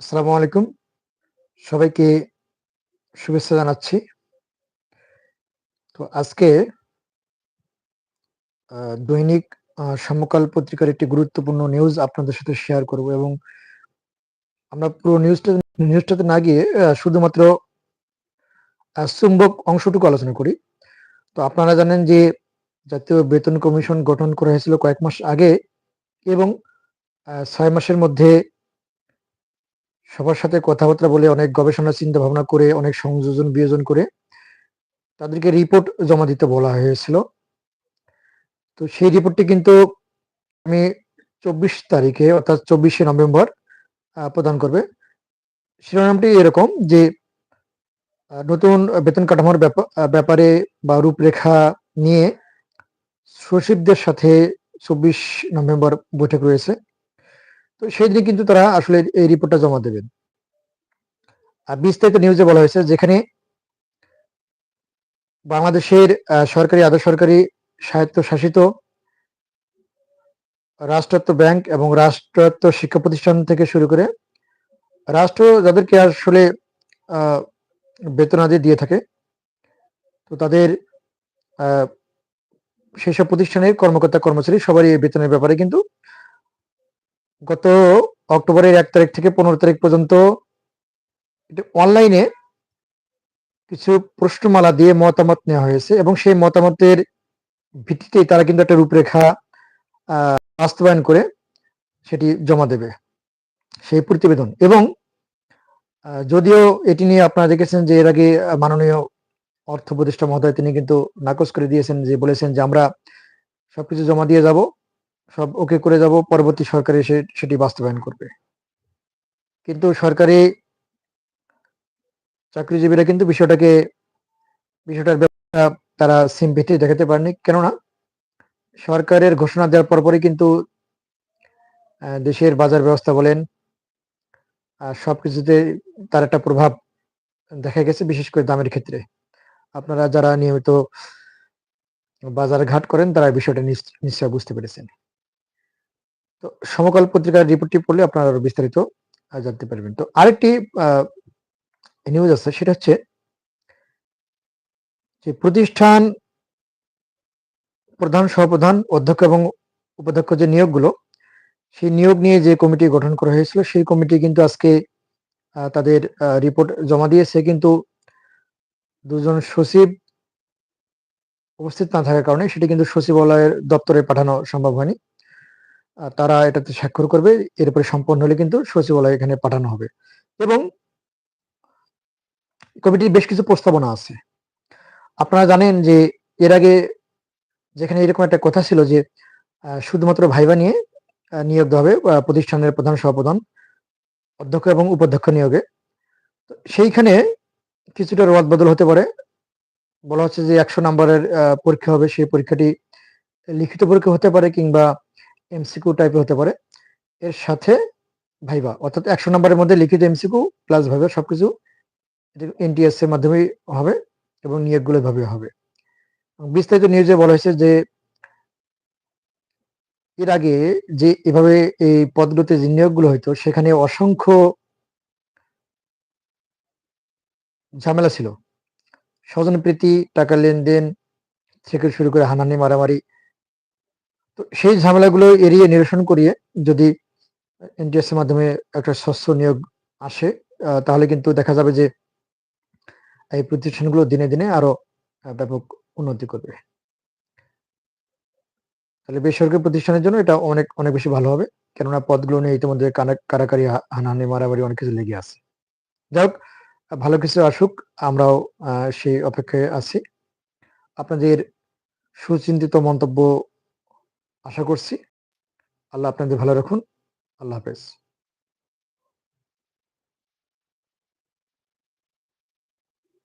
আসসালামু আলাইকুম। সবাইকে শুভেচ্ছা জানাচ্ছি। তো আজকে দৈনিক সমকাল পত্রিকার একটি গুরুত্বপূর্ণ নিউজ আপনাদের সাথে শেয়ার করব এবং আমরা পুরো নিউজটা নিউজটাতে না গিয়ে শুধুমাত্র চুম্বক অংশটুকু আলোচনা করি। তো আপনারা জানেন যে জাতীয় বেতন কমিশন গঠন করা হয়েছিল কয়েক মাস আগে এবং ছয় মাসের মধ্যে সবার সাথে কথাবার্তা বলে, অনেক গবেষণা চিন্তা ভাবনা করে, অনেক সংযোজন, বিয়োজন করে তাদেরকে রিপোর্ট জমা দিতে বলা হয়েছিল। তো সেই রিপোর্টটি কিন্তু আমি চব্বিশ তারিখে, অর্থাৎ চব্বিশে নভেম্বর প্রদান করবে। শিরোনামটি এরকম যে নতুন বেতন কাঠামোর ব্যাপা- ব্যাপারে বা রূপরেখা নিয়ে সচিবদের সাথে চব্বিশ নভেম্বর বৈঠক রয়েছে। তো সেই দিনে কিন্তু তারা আসলে এই রিপোর্টটা জমা দেবেন। আর বিস্তারিত নিউজে বলা হয়েছে যেখানে বাংলাদেশের সরকারি আধা সরকারি, স্বায়ত্তশাসিত রাষ্ট্রায়ত্ত ব্যাংক এবং রাষ্ট্রায়ত্ত শিক্ষা প্রতিষ্ঠান থেকে শুরু করে রাষ্ট্র যাদেরকে আসলে বেতনাদি দিয়ে থাকে, তো তাদের সেসব প্রতিষ্ঠানের কর্মকর্তা কর্মচারী সবারই বেতনের ব্যাপারে কিন্তু গত অক্টোবরের এক তারিখ থেকে পনেরো তারিখ পর্যন্ত অনলাইনে কিছু প্রশ্নমালা দিয়ে মতামত নেওয়া হয়েছে এবং সেই মতামতের ভিত্তিতে তারা কিন্তু একটা রূপরেখা বাস্তবায়ন করে সেটি জমা দেবে। সেই প্রতিবেদন এবং যদিও এটি নিয়ে আপনারা দেখেছেন যে এর আগে মাননীয় অর্থ উপদেষ্টা মহোদয় তিনি কিন্তু নাকচ করে দিয়েছেন যে বলেছেন যে আমরা সবকিছু জমা দিয়ে যাব। সব ওকে করে যাব, পরবর্তী সরকার এসে সেটি বাস্তবায়ন করবে। কিন্তু সরকারি চাকরিজীবীরা কিন্তু বিষয়টাকে, বিষয়টার ব্যাপারটা তারা সিম্পেথি দেখাতে পারেনি। কেননা, সরকারের ঘোষণা দেওয়ার পরপরই কিন্তু দেশের বাজার ব্যবস্থা বলেন সবকিছুতে তার একটা প্রভাব দেখা গেছে, বিশেষ করে দামের ক্ষেত্রে। আপনারা যারা নিয়মিত বাজার ঘাট করেন, তারা বিষয়টা নিশ্চ- নিশ্চয় বুঝতে পেরেছেন। তো সমকাল পত্রিকার রিপোর্টটি পড়লে আপনারা আরও বিস্তারিত জানতে পারবেন। তো আরেকটি নিউজ আছে, সেটা হচ্ছে যে প্রতিষ্ঠান প্রধান, সহপ্রধান অধ্যক্ষ এবং উপাধ্যক্ষ যে নিয়োগগুলো, সেই নিয়োগ নিয়ে যে কমিটি গঠন করা হয়েছিল, সেই কমিটি কিন্তু আজকে তাদের রিপোর্ট জমা দিয়েছে। কিন্তু দুজন সচিব উপস্থিত না থাকার কারণে সেটি কিন্তু সচিবালয়ের দপ্তরে পাঠানো সম্ভব হয়নি। তারা এটাতে স্বাক্ষর করবে, এরপরে সম্পন্ন হলে কিন্তু সচিবালয় এখানে পাঠানো হবে। এবং কমিটির বেশ কিছু প্রস্তাবনা আছে। আপনারা জানেন যে এর আগে যেখানে এরকম একটা কথা ছিল যে শুধুমাত্র ভাইবা নিয়ে নিয়োগ হবে প্রতিষ্ঠানের প্রধান সহপ্রধান অধ্যক্ষ এবং উপাধ্যক্ষ নিয়োগে। সেইখানে কিছুটা রদ বদল হতে পারে। বলা হচ্ছে যে একশো নম্বরের পরীক্ষা হবে, সেই পরীক্ষাটি লিখিত পরীক্ষা হতে পারে কিংবা এমসিকিউ টাইপের হতে পারে। এর সাথে ভাইবা অর্থাৎ একশো নম্বরের মধ্যে লিখিত এমসিকিউ প্লাস ভাইবা সবকিছু এনটিএস এর মাধ্যমেই হবে এবং নিয়োগগুলো ভাবে হবে। বিস্তারিত নিউজে বলা হয়েছে যে, এর আগে যে এভাবে এই পদগুলোতে যে নিয়োগগুলো হইতো, সেখানে অসংখ্য ঝামেলা ছিল। স্বজনপ্রীতি, টাকা লেনদেন থেকে শুরু করে হানানি মারামারি তো সেই ঝামেলাগুলো এড়িয়ে নিরসন করিয়ে যদি এনটিএস এর মাধ্যমে একটা স্বচ্ছ নিয়োগ আসে তাহলে কিন্তু দেখা যাবে যে এই প্রতিষ্ঠানগুলো দিনে দিনে আরও ব্যাপক উন্নতি করবে। তাহলে বেসরকারি প্রতিষ্ঠানের জন্য এটা অনেক অনেক বেশি ভালো হবে। কেননা পদগুলো নিয়ে ইতিমধ্যে কারাকারি, হানাহানি, মারামারি অনেক কিছু লেগে আছে। যাই হোক ভালো কিছু আসুক, আমরাও সেই অপেক্ষায় আছি। আপনাদের সুচিন্তিত মন্তব্য আশা করছি। আল্লাহ আপনাদের ভালো রাখুন। আল্লাহ হাফেজ।